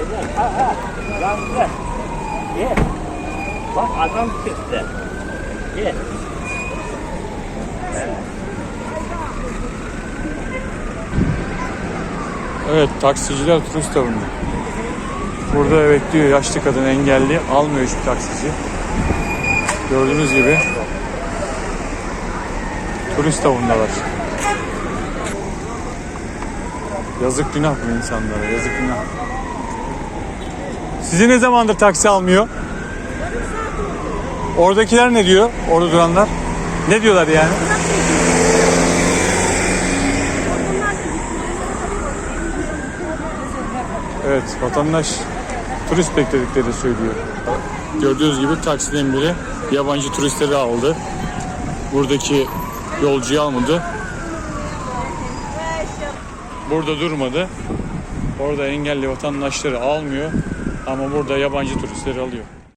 Eder. Ha ha. Yandı. Ye. Bak adam çıktı. Ye. Evet taksiciler turist avında. Burada bekliyor yaşlı kadın engelli almıyor hiçbir taksici. Gördüğünüz gibi turist avındalar. Yazık günah bu insanlara. Yazık günah. Sizi ne zamandır taksi almıyor? Oradakiler ne diyor? Orada duranlar. Ne diyorlar yani? Evet vatandaş turist bekledikleri söylüyor. Gördüğünüz gibi taksiden biri yabancı turistleri aldı. Buradaki yolcuyu almadı. Burada durmadı. Orada engelli vatandaşları almıyor ama burada yabancı turistleri alıyor.